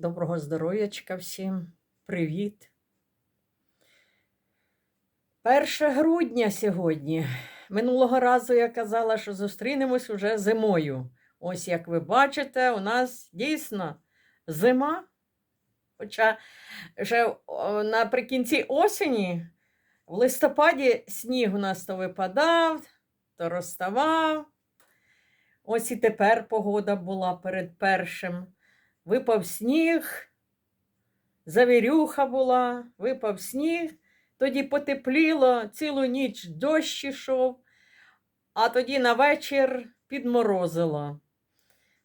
Доброго здоров'ячка всім. Привіт. 1 грудня сьогодні. Минулого разу я казала, що зустрінемось уже зимою. Ось як ви бачите, у нас дійсно зима. Хоча вже наприкінці осені, в листопаді сніг у нас то випадав, то розставав. Ось і тепер погода була перед першим. Випав сніг, завірюха була, випав сніг, тоді потепліло, цілу ніч дощ ішов, а тоді на вечір підморозило.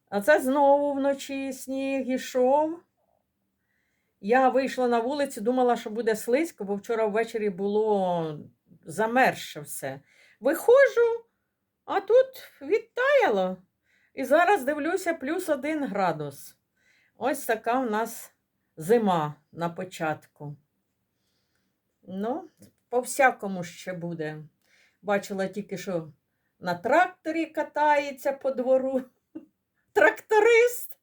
А це знову вночі сніг ішов. Я вийшла на вулицю, думала, що буде слизько, бо вчора ввечері було замерзше все. Виходжу, а тут відтаяло. І зараз дивлюся плюс один градус. Ось така у нас зима на початку. Ну, по-всякому ще буде. Бачила тільки, що на тракторі катається по двору. Тракторист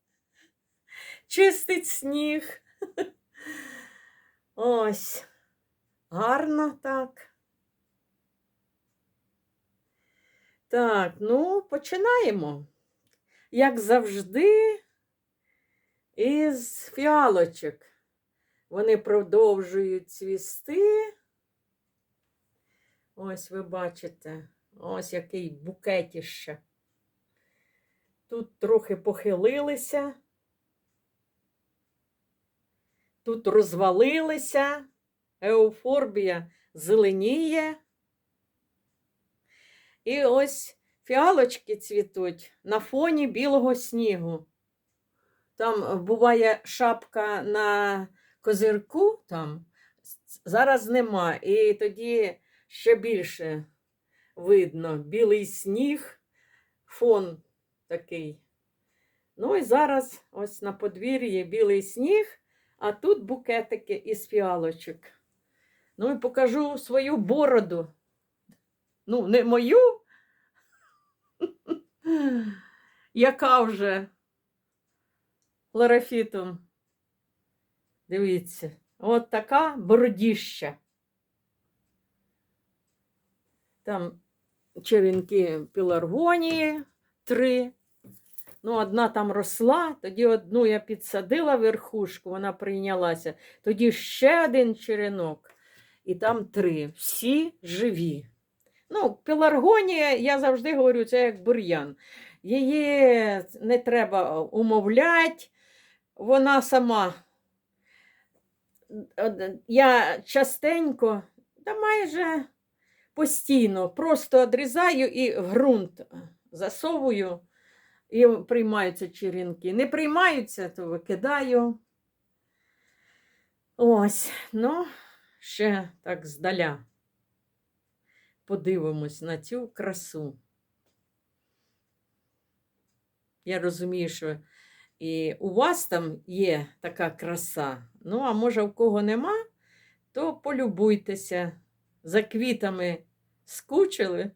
чистить сніг. Ось. Гарно так. Так, ну, починаємо. Як завжди, із фіалочок. Вони продовжують цвісти. Ось ви бачите, ось який букетіще. Тут трохи похилилися, тут розвалилися, еуфорбія зеленіє. І ось фіалочки цвітуть на фоні білого снігу. Там буває шапка на козирку, там зараз нема. І тоді ще більше видно білий сніг, фон такий. Ну і зараз ось на подвір'ї білий сніг, а тут букетики із фіалочок. Ну і покажу свою бороду. Ну, не мою, яка вже хлорофітом. Дивіться, от така бородіща. Там черенки піларгонії три. Ну, одна там росла, тоді одну я підсадила верхушку, вона прийнялася. Тоді ще один черенок, і там три. Всі живі. Ну, пеларгонія, я завжди говорю, це як бур'ян. Її не треба умовляти, вона сама. Я частенько, та майже постійно, просто відрізаю і в ґрунт засовую, і приймаються черенки. Не приймаються, то викидаю. Ось, ну, ще так здаля подивимось на цю красу. Я розумію, що і у вас там є така краса. Ну, а може, в кого нема, то полюбуйтеся. За квітами скучили.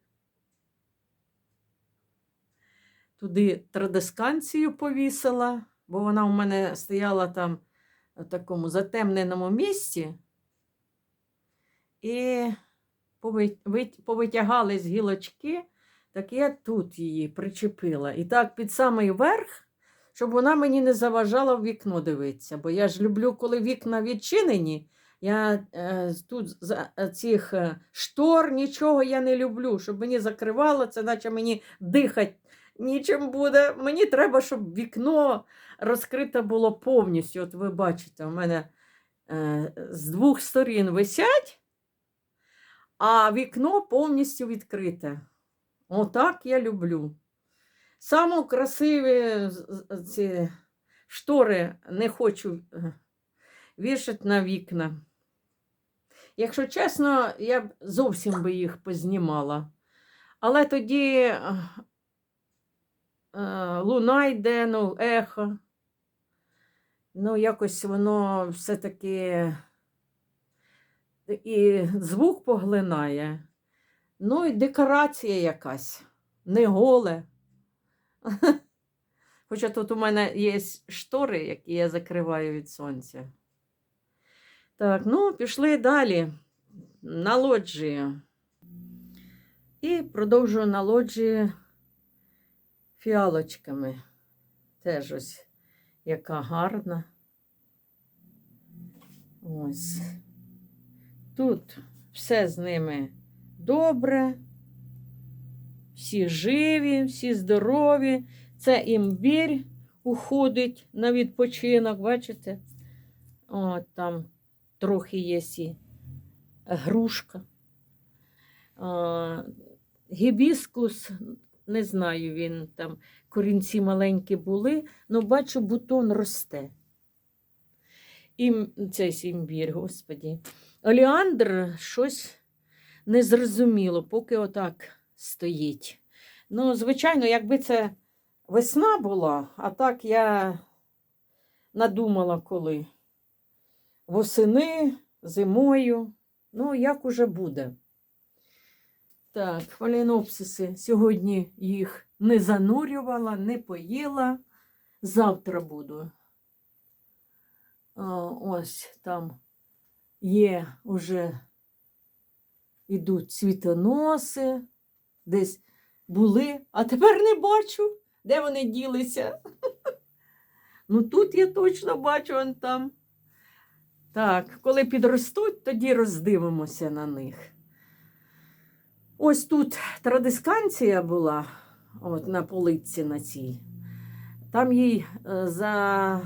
Туди традисканцію повісила, бо вона у мене стояла там в такому затемненому місці. І повитягали з гілочки, так я тут її причепила. І так під самий верх, щоб вона мені не заважала в вікно дивитися. Бо я ж люблю, коли вікна відчинені. Я е, тут за е, цих е, штор нічого я не люблю, щоб мені закривало, це наче мені дихати нічим буде. Мені треба, щоб вікно розкрите було повністю. От ви бачите, у мене е, з двох сторін висять а вікно повністю відкрите. Отак я люблю. Саме красиві ці штори не хочу е, вішати на вікна. Якщо чесно, я б зовсім би їх познімала. Але тоді е, луна йде, ну, ехо. Ну, якось воно все-таки і звук поглинає. Ну і декорація якась, не голе. Хоча тут у мене є штори, які я закриваю від сонця. Так, ну, пішли далі. На лоджію. І продовжую на лоджії фіалочками. Теж ось яка гарна. Ось. Тут все з ними добре. Всі живі, всі здорові. Це імбір уходить на відпочинок, бачите? От там трохи є і грушка. А, гібіскус, не знаю, він там корінці маленькі були, але бачу, бутон росте. І цей імбір, господі. Оліандр щось незрозуміло, поки отак стоїть. Ну, звичайно, якби це весна була, а так я надумала коли. Восени, зимою. Ну, як уже буде. Так, фалінопсиси. Сьогодні їх не занурювала, не поїла. Завтра буду. Ось там є уже ідуть цвітоноси, десь були, а тепер не бачу, де вони ділися. Ну тут я точно бачу вон там. Так, коли підростуть, тоді роздивимося на них. Ось тут традисканція була, от на полиці на цій. Там їй е, за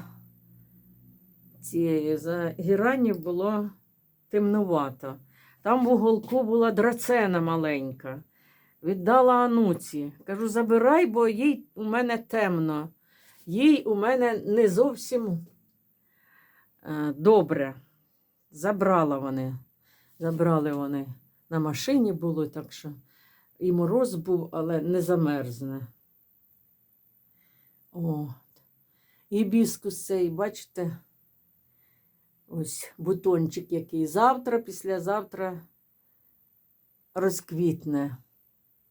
цією за гіранню було темнувато. Там в уголку була драцена маленька. Віддала Ануці. Кажу, забирай, бо їй у мене темно. Їй у мене не зовсім е, добре. Забрала вони. Забрали вони. На машині було, так що і мороз був, але не замерзне. От. І біскус цей, бачите, ось бутончик який завтра, післязавтра розквітне.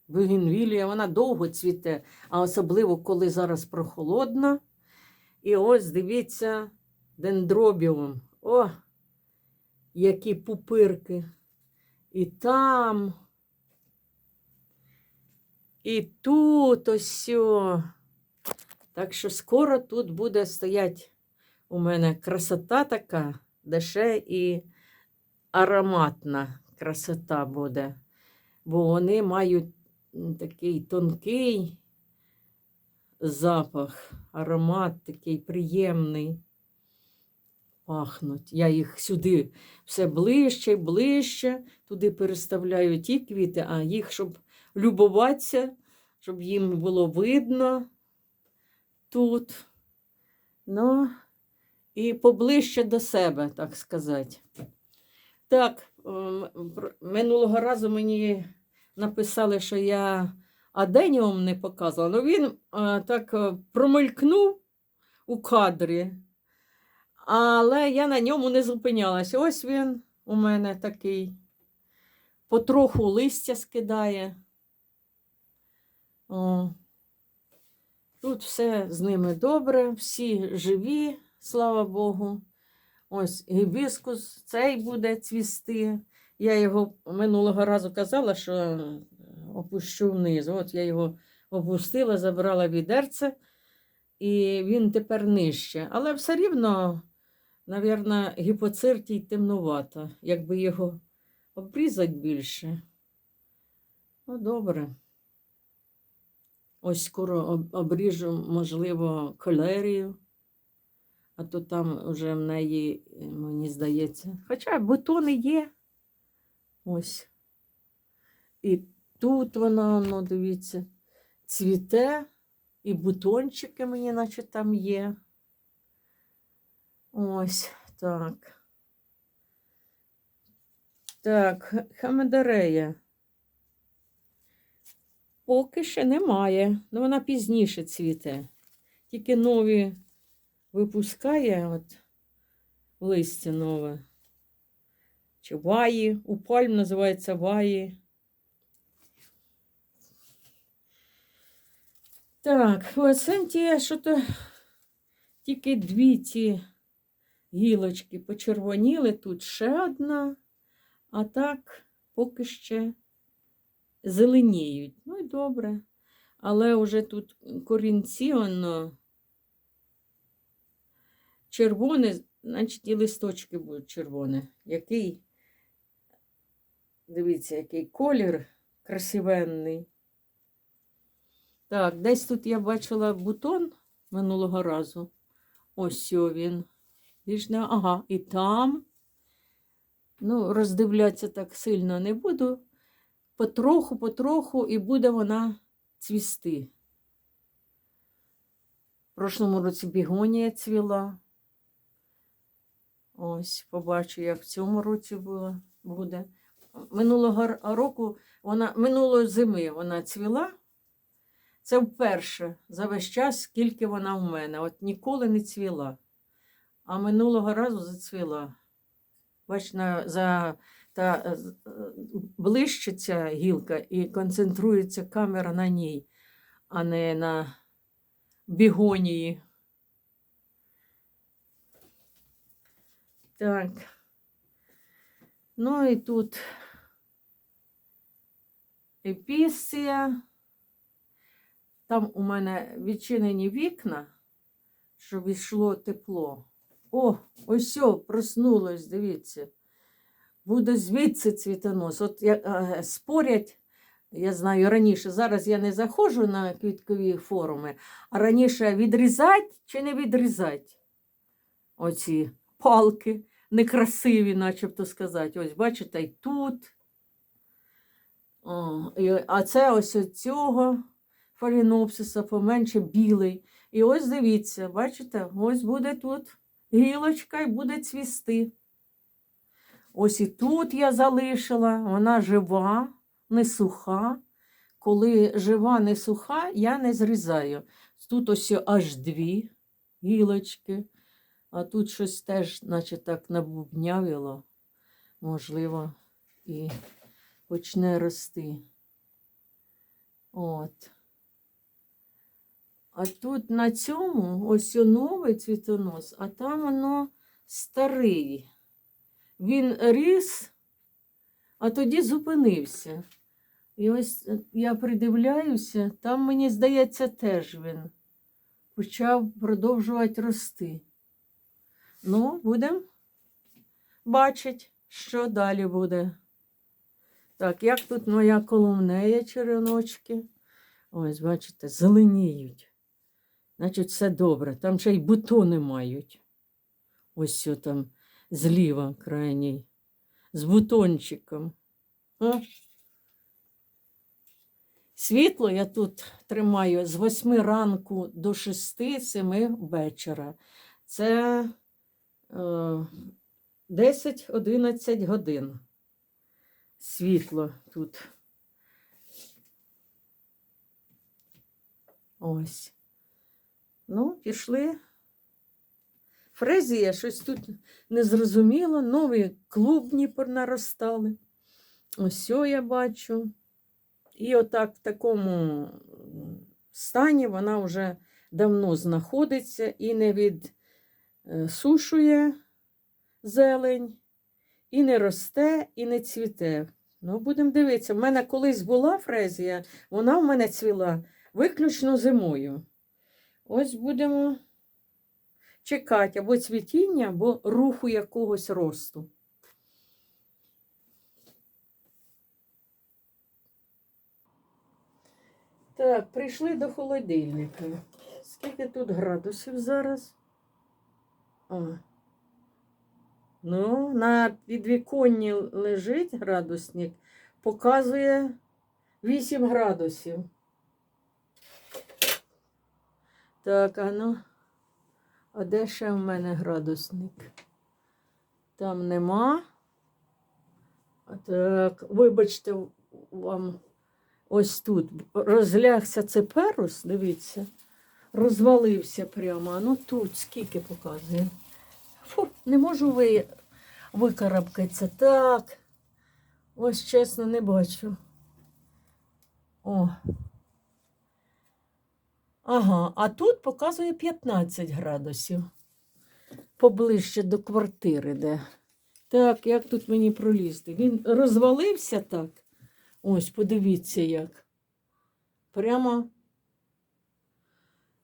Бугенвілія, вона довго цвіте, а особливо, коли зараз прохолодно. І ось дивіться, дендробіум. О, які пупирки. І там. І тут ось. Так що скоро тут буде стоять у мене красота така, де ще і ароматна красота буде. Бо вони мають такий тонкий запах, аромат такий приємний. Пахнуть. Я їх сюди все ближче, ближче, туди переставляю ті квіти, а їх, щоб любуватися, щоб їм було видно тут. Ну, і поближче до себе, так сказати. Так, минулого разу мені написали, що я аденіум не показувала. Ну він е, так е, промелькнув у кадрі, але я на ньому не зупинялася. Ось він у мене такий. Потроху листя скидає. О. Тут все з ними добре, всі живі, слава Богу. Ось гібіскус цей буде цвісти. Я його минулого разу казала, що е, опущу вниз. От я його опустила, забрала відерце, і він тепер нижче. Але все рівно, мабуть, гіпоциртій темнувато, якби його обрізати більше. Ну, добре. Ось скоро обріжу, можливо, колерію. А то там вже в неї, е, мені здається. Хоча бутони є. Ось. І тут вона, ну, дивіться, цвіте, і бутончики мені, наче там є. Ось так. Так, х- хамедерея. Поки ще немає. Ну, вона пізніше цвіте. Тільки нові випускає от листя нове. Чи ваї. У пальм називається ваї. Так, флуесцентія, що то тільки дві ці гілочки почервоніли, тут ще одна, а так поки ще зеленіють. Ну і добре. Але вже тут корінці, воно червоне, значить і листочки будуть червоні. Який, дивіться, який колір красивенний. Так, десь тут я бачила бутон минулого разу. Ось він. Не- Ага, і там. Ну, роздивлятися так сильно не буду. Потроху, потроху, і буде вона цвісти. В прошлому році бігонія цвіла. Ось, побачу, як в цьому році було, буде. Минулого року вона, минулої зими вона цвіла. Це вперше за весь час, скільки вона в мене. От ніколи не цвіла. А минулого разу зацвіла. Бач, на, за, та, е, е, ближче ця гілка і концентрується камера на ній, а не на бігонії. Так. Ну і тут епісція. Там у мене відчинені вікна, щоб йшло тепло. О, ось о, проснулось, дивіться. Буде звідси цвітонос. От я, е, спорять, я знаю раніше, зараз я не заходжу на квіткові форуми, а раніше відрізати чи не відрізати оці палки некрасиві, начебто сказати. Ось, бачите, і тут. О, і, а це ось цього фалінопсиса поменше білий. І ось дивіться, бачите, ось буде тут гілочка і буде цвісти. Ось і тут я залишила, вона жива, не суха. Коли жива, не суха, я не зрізаю. Тут ось аж дві гілочки, а тут щось теж, наче так набубнявило, можливо, і почне рости. От. А тут на цьому ось новий цвітонос, а там воно старий. Він ріс, а тоді зупинився. І ось е, я придивляюся, там, мені здається, теж він почав продовжувати рости. Ну, будемо бачити, що далі буде. Так, як тут моя коломнея череночки? Ось, бачите, зеленіють. Значить, все добре. Там ще й бутони мають. Ось що там зліва крайній. З бутончиком. А? Світло я тут тримаю з 8 ранку до 6-7 вечора. Це е, 10-11 годин. Світло тут. Ось. Ну, пішли. Фрезія, щось тут незрозуміло, нові клубні понаростали. Ось я бачу. І отак в такому стані вона вже давно знаходиться і не відсушує зелень, і не росте, і не цвіте. Ну, будемо дивитися. В мене колись була фрезія, вона в мене цвіла виключно зимою. Ось будемо чекати або цвітіння, або руху якогось росту. Так, прийшли до холодильника. Скільки тут градусів зараз? О. Ну, на підвіконні лежить градусник, показує 8 градусів. Так, а ну, а де ще в мене градусник? Там нема. Так, вибачте, вам ось тут розлягся цеперус, дивіться, розвалився прямо. А ну тут скільки показує. Не можу ви, викарабкатися. Так. Ось чесно не бачу. О. Ага, а тут показує 15 градусів. Поближче до квартири, де. Так, як тут мені пролізти? Він розвалився так. Ось, подивіться як. Прямо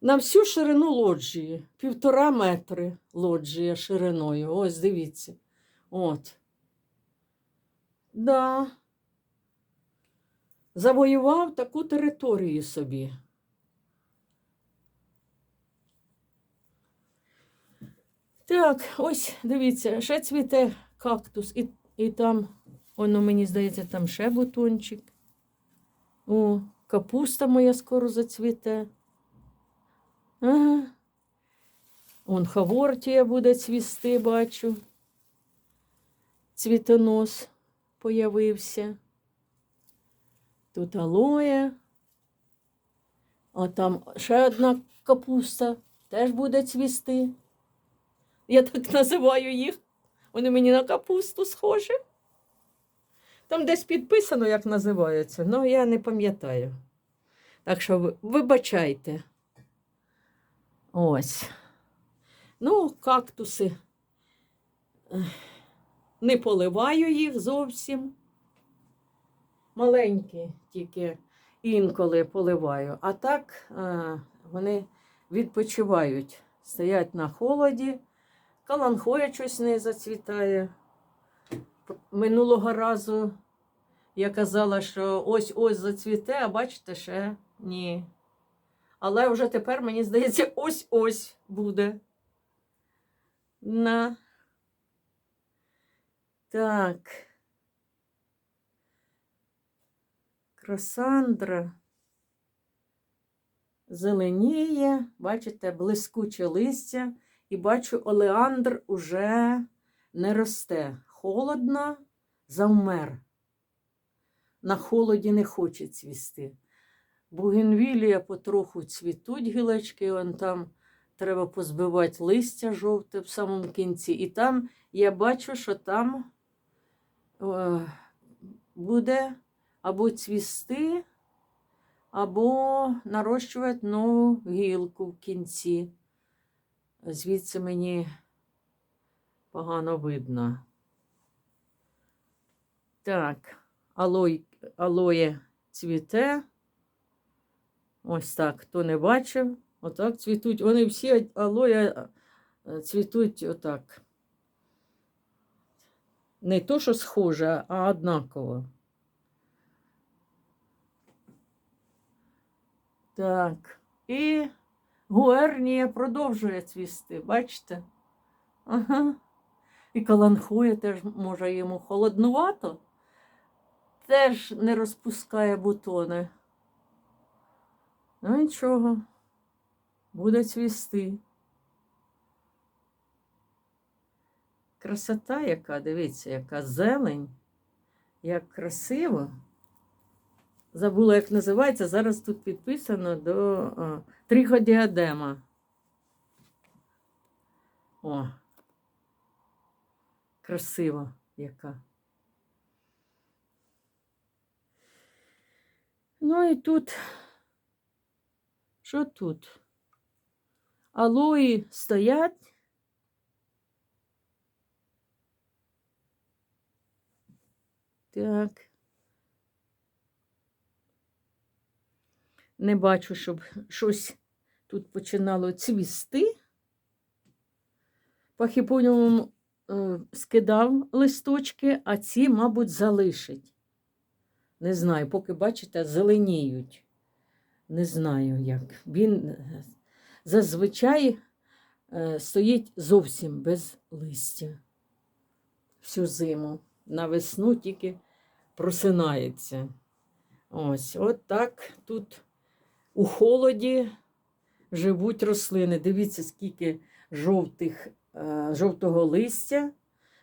на всю ширину лоджії. Півтора метри лоджія шириною. Ось, дивіться. От. Да. Завоював таку територію собі. Так, ось дивіться, ще цвіте кактус, і, і там, воно мені здається, там ще бутончик. О, капуста моя скоро зацвіте. Ага. Он хавортія буде цвісти, бачу. Цвітонос появився. Тут алоє. А там ще одна капуста теж буде цвісти. Я так називаю їх. Вони мені на капусту схожі. Там десь підписано, як називаються, але я не пам'ятаю. Так що ви- вибачайте. Ось. Ну, кактуси. Не поливаю їх зовсім. Маленькі тільки інколи поливаю. А так е, вони відпочивають, стоять на холоді. Каланхоя щось не зацвітає. Минулого разу я казала, що ось-ось зацвіте, а бачите, ще ні. Але вже тепер, мені здається, ось-ось буде. На. Так. Красандра зеленіє, бачите, блискуче листя. І бачу, олеандр уже не росте. Холодно, завмер. На холоді не хоче цвісти. Бугенвілія потроху цвітуть гілочки, вон там треба позбивати листя жовте в самому кінці. І там я бачу, що там е, буде або цвісти, або нарощувати нову гілку в кінці. Звідси мені погано видно. Так, алой, алоє цвіте. Ось так, хто не бачив, отак цвітуть. Вони всі алоє е, цвітуть отак. Не то, що схоже, а однаково. Так. І гуернія продовжує цвісти, бачите? Ага. І каланхує теж, може, йому холоднувато, теж не розпускає бутони. Ну нічого, буде цвісти. Красота яка, дивіться, яка зелень, як красиво. Забула, як називається. Зараз тут підписано до а, триходіадема. О, красиво яка. Ну і тут. Що тут? Алої стоять. Так. Не бачу, щоб щось тут починало цвісти. Пахіпоніум е, скидав листочки, а ці, мабуть, залишить. Не знаю, поки, бачите, зеленіють. Не знаю як. Він е, зазвичай е, стоїть зовсім без листя всю зиму. На весну тільки просинається. Ось, от так тут у холоді живуть рослини. Дивіться, скільки жовтих, е, жовтого листя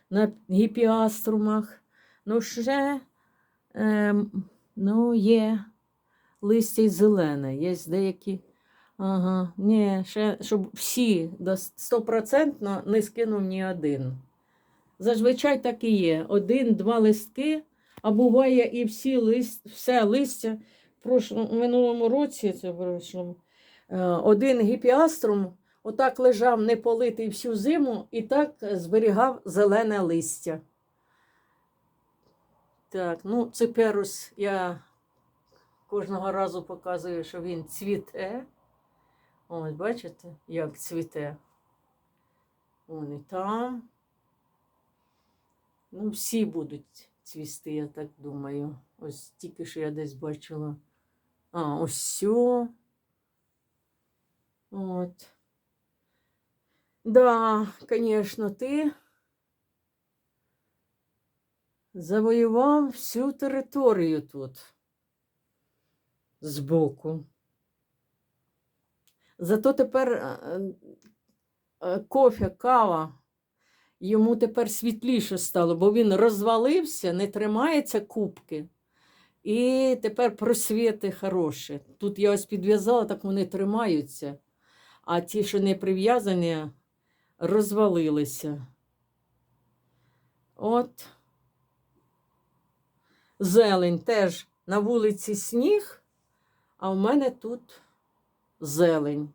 на гіпіаструмах. Ну, ще е, ну, є листя й зелене, є деякі. Ага, ні, ще, щоб всі стопроцентно не скинув ні один. Зазвичай так і є. Один-два листки, а буває і всі лист, все листя. В минулому році, це в Е, Один гіпіаструм отак лежав неполитий всю зиму і так зберігав зелене листя. Так, ну циперус я кожного разу показую, що він цвіте. Ось, бачите, як цвіте. Вон і там. Ну, всі будуть цвісти, я так думаю. Ось тільки що я десь бачила. А, ось сьо. От. Да, звісно, ти завоював всю територію тут збоку. Зато тепер е, е, кофе, кава йому тепер світліше стало, бо він розвалився, не тримається кубки. І тепер просвіти хороші. Тут я ось підв'язала, так вони тримаються, а ті, що не прив'язані, розвалилися. От. Зелень теж на вулиці сніг, а в мене тут зелень.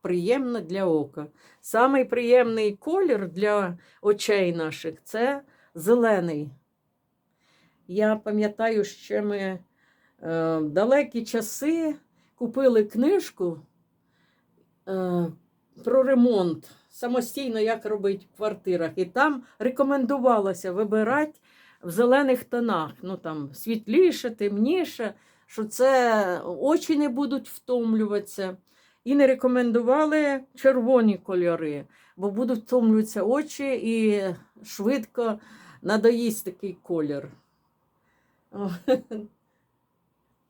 Приємна для ока. Самий приємний колір для очей наших це зелений. Я пам'ятаю, що ми е, далекі часи купили книжку е, про ремонт, самостійно, як робити в квартирах. І там рекомендувалося вибирати в зелених тонах. Ну там світліше, темніше, що це очі не будуть втомлюватися. І не рекомендували червоні кольори, бо будуть втомлюватися очі і швидко надоїсть такий колір.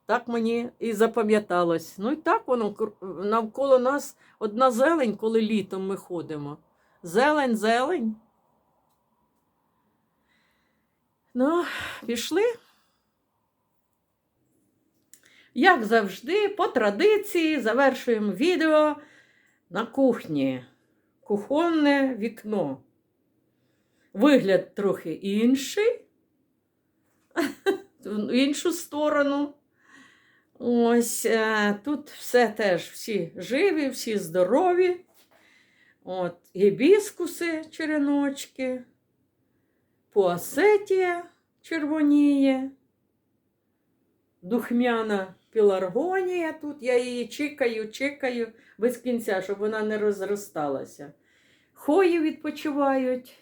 Так мені і запам'яталось. Ну і так воно навколо нас одна зелень, коли літом ми ходимо. Зелень, зелень. Ну, пішли. Як завжди, по традиції завершуємо відео на кухні. Кухонне вікно. Вигляд трохи інший. В іншу сторону. Ось е, тут все теж всі живі, всі здорові. От, гібіскуси, череночки, пуасетія червоніє, духмяна піларгонія. Тут я її чекаю, чекаю без кінця, щоб вона не розросталася. Хої відпочивають,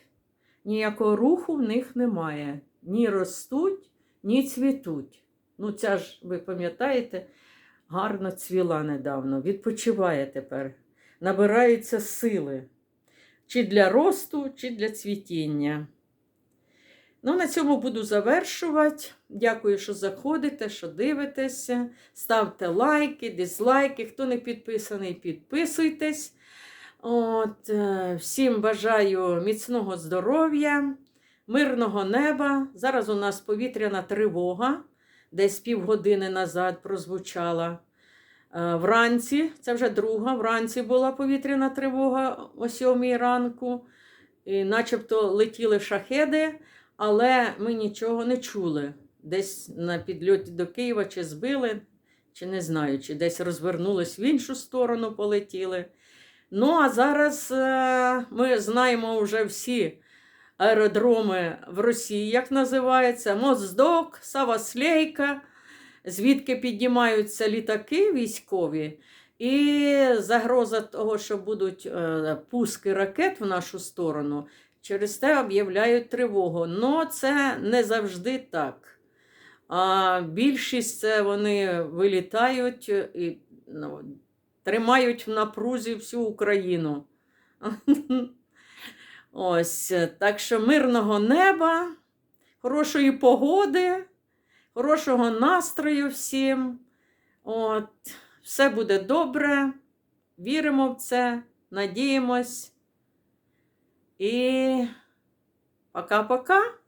ніякого руху в них немає. Ні ростуть, ні цвітуть. Ну, ця ж, ви пам'ятаєте, гарно цвіла недавно. Відпочиває тепер, набирається сили. Чи для росту, чи для цвітіння. Ну, на цьому буду завершувати. Дякую, що заходите, що дивитеся. Ставте лайки, дизлайки. Хто не підписаний, підписуйтесь. От, е, всім бажаю міцного здоров'я, мирного неба. Зараз у нас повітряна тривога, десь півгодини назад прозвучала. Е, Вранці, це вже друга, вранці була повітряна тривога о сьомій ранку. І начебто летіли шахеди, але ми нічого не чули. Десь на підльоті до Києва чи збили, чи не знаю, чи десь розвернулись в іншу сторону, полетіли. Ну, а зараз е, ми знаємо вже всі аеродроми в Росії, як називається, Моздок, Саваслейка, звідки піднімаються літаки військові. І загроза того, що будуть е, пуски ракет в нашу сторону, через те об'являють тривогу. Ну, це не завжди так. А більшість це вони вилітають і ну, тримають в напрузі всю Україну. Ось, так що мирного неба, хорошої погоди, хорошого настрою всім. От, все буде добре. Віримо в це, надіємось. І пока-пока.